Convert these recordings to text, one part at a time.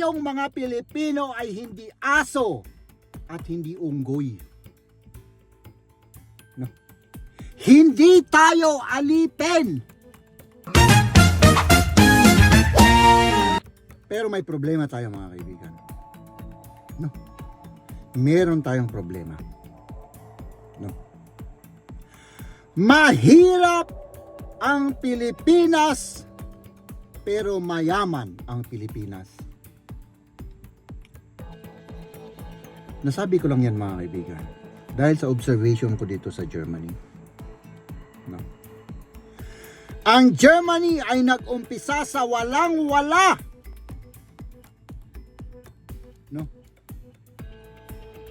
tayong mga Pilipino ay hindi aso at hindi unggoy. No. Hindi tayo alipin. Pero may problema tayo mga kaibigan. No. Meron tayong problema. No. Mahirap ang Pilipinas pero mayaman ang Pilipinas. Nasabi ko lang yan mga kaibigan dahil sa observation ko dito sa Germany. No. Ang Germany ay nag-umpisa sa walang-wala. No.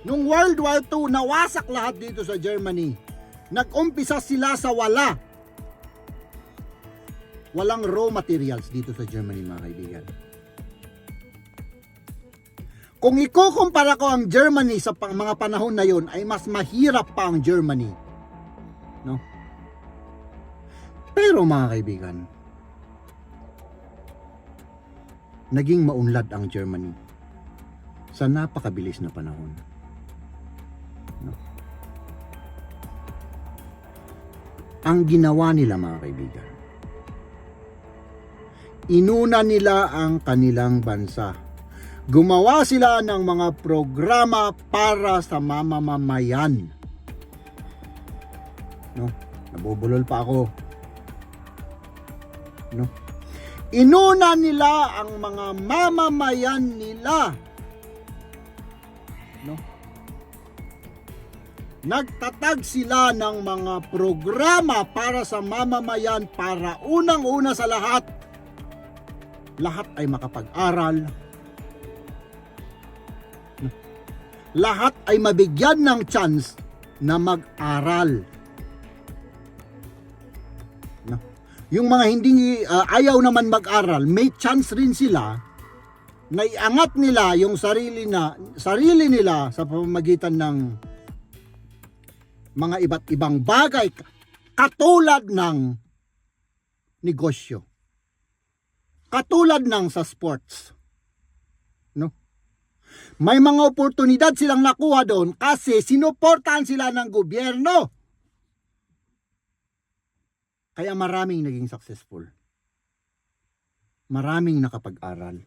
Nung World War II, nawasak lahat dito sa Germany. Nag-umpisa sila sa wala. Walang raw materials dito sa Germany mga kaibigan. Kung ikukumpara ko ang Germany sa pang- mga panahon na yon ay mas mahirap pa ang Germany. No? Pero mga kaibigan, naging maunlad ang Germany sa napakabilis na panahon. No? Ang ginawa nila mga kaibigan, inuna nila ang kanilang bansa. Gumawa sila ng mga programa para sa mamamayan. No? Nabubulol pa ako. No? Inuna nila ang mga mamamayan nila. No? Nagtatag sila ng mga programa para sa mamamayan para unang-una sa lahat lahat ay makapag-aral. Lahat ay mabigyan ng chance na mag-aral. Yung mga hindi uh, ayaw naman mag-aral, may chance rin sila na iangat nila yung sarili na sarili nila sa pamamagitan ng mga iba't ibang bagay katulad ng negosyo. Katulad ng sa sports. May mga oportunidad silang nakuha doon kasi sinuportahan sila ng gobyerno. Kaya maraming naging successful. Maraming nakapag-aral.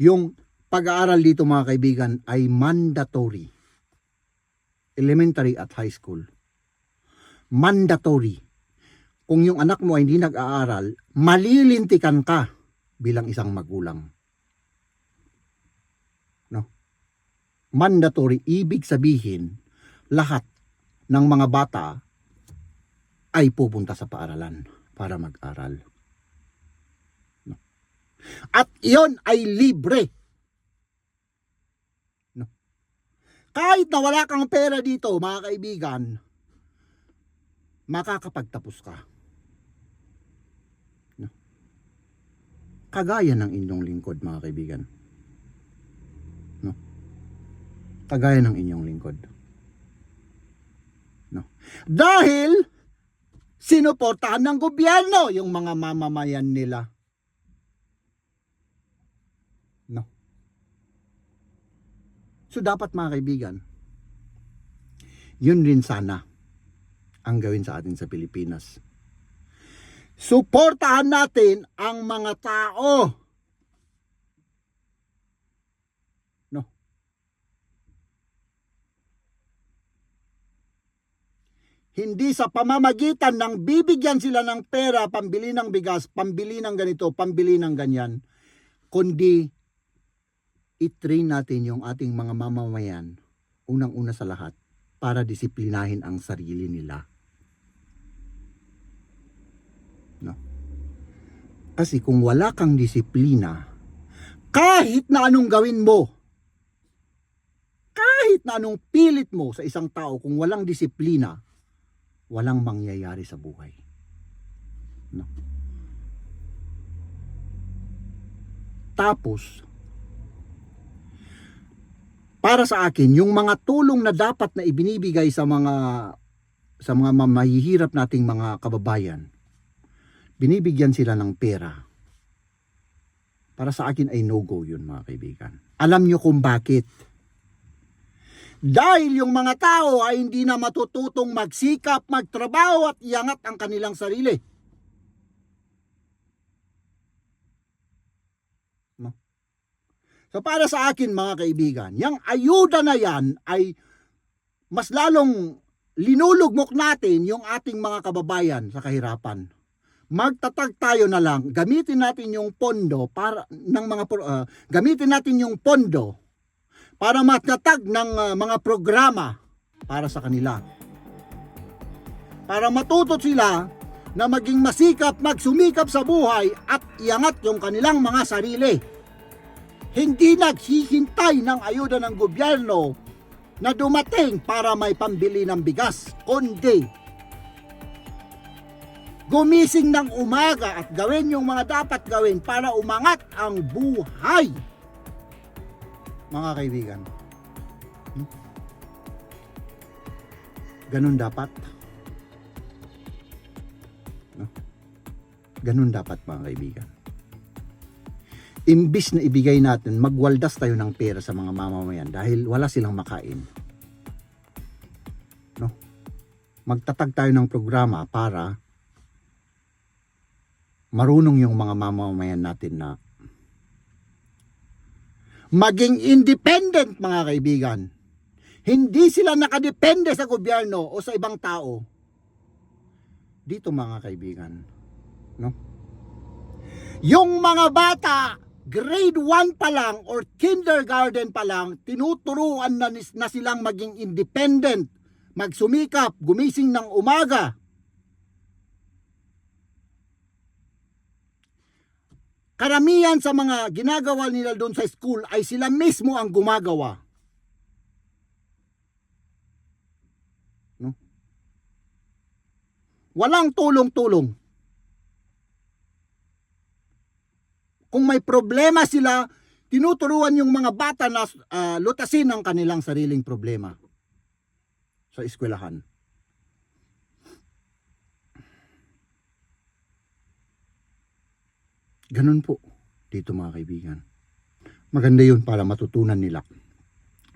Yung pag-aaral dito mga kaibigan ay mandatory. Elementary at high school. Mandatory kung yung anak mo ay hindi nag-aaral, malilintikan ka bilang isang magulang. No? Mandatory, ibig sabihin, lahat ng mga bata ay pupunta sa paaralan para mag-aral. No? At iyon ay libre. No? Kahit na wala kang pera dito, mga kaibigan, makakapagtapos ka. kagaya ng inyong lingkod mga kaibigan. No? Kagaya ng inyong lingkod. No? Dahil sinuportahan ng gobyerno yung mga mamamayan nila. No? So dapat mga kaibigan, yun rin sana ang gawin sa atin sa Pilipinas suportahan natin ang mga tao. No. Hindi sa pamamagitan ng bibigyan sila ng pera, pambili ng bigas, pambili ng ganito, pambili ng ganyan, kundi i-train natin yung ating mga mamamayan, unang-una sa lahat, para disiplinahin ang sarili nila. Kasi kung wala kang disiplina, kahit na anong gawin mo, kahit na anong pilit mo sa isang tao, kung walang disiplina, walang mangyayari sa buhay. No. Tapos, para sa akin, yung mga tulong na dapat na ibinibigay sa mga sa mga mahihirap nating mga kababayan, binibigyan sila ng pera. Para sa akin ay no-go yun mga kaibigan. Alam nyo kung bakit. Dahil yung mga tao ay hindi na matututong magsikap, magtrabaho at iangat ang kanilang sarili. So para sa akin mga kaibigan, yung ayuda na yan ay mas lalong linulugmok natin yung ating mga kababayan sa kahirapan. Magtatag tayo na lang, gamitin natin yung pondo para ng mga ah, gamitin natin yung pondo para matatag ng ah, mga programa para sa kanila. Para matuto sila na maging masikap, magsumikap sa buhay at iangat yung kanilang mga sarili. Hindi naghihintay ng ayuda ng gobyerno na dumating para may pambili ng bigas, kundi gumising ng umaga at gawin yung mga dapat gawin para umangat ang buhay. Mga kaibigan. Hmm? Ganun dapat. No? Ganun dapat mga kaibigan. Imbis na ibigay natin, magwaldas tayo ng pera sa mga mamamayan dahil wala silang makain. No? Magtatag tayo ng programa para marunong yung mga mamamayan natin na maging independent mga kaibigan. Hindi sila nakadepende sa gobyerno o sa ibang tao. Dito mga kaibigan, no? Yung mga bata, grade 1 pa lang or kindergarten pa lang, tinuturuan na, na silang maging independent, magsumikap, gumising ng umaga, karamihan sa mga ginagawa nila doon sa school ay sila mismo ang gumagawa. No? Walang tulong-tulong. Kung may problema sila, tinuturuan yung mga bata na ah, lutasin ang kanilang sariling problema sa eskwelahan. Ganun po dito mga kaibigan. Maganda yun para matutunan nila.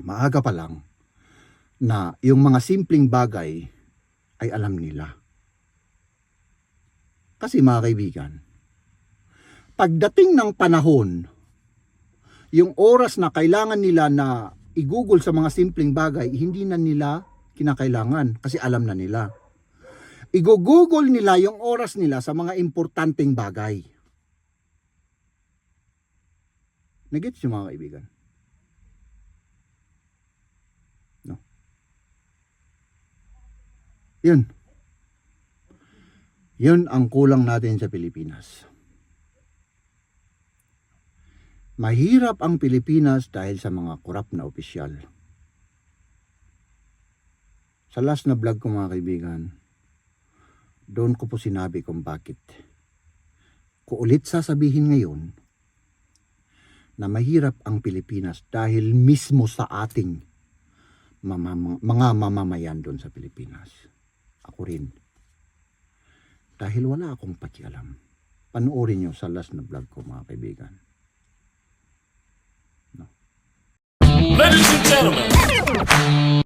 Maaga pa lang na yung mga simpleng bagay ay alam nila. Kasi mga kaibigan, pagdating ng panahon, yung oras na kailangan nila na igugol sa mga simpleng bagay, hindi na nila kinakailangan kasi alam na nila. Igugugol nila yung oras nila sa mga importanteng bagay. Nagets yung mga kaibigan? No. Yun. Yun ang kulang natin sa Pilipinas. Mahirap ang Pilipinas dahil sa mga korap na opisyal. Sa last na vlog ko mga kaibigan, doon ko po sinabi kung bakit. Ko ulit sasabihin ngayon, na mahirap ang Pilipinas dahil mismo sa ating mga mamamayan doon sa Pilipinas. Ako rin. Dahil wala akong pakialam. Panoorin nyo sa last na vlog ko mga kaibigan. Ladies and gentlemen,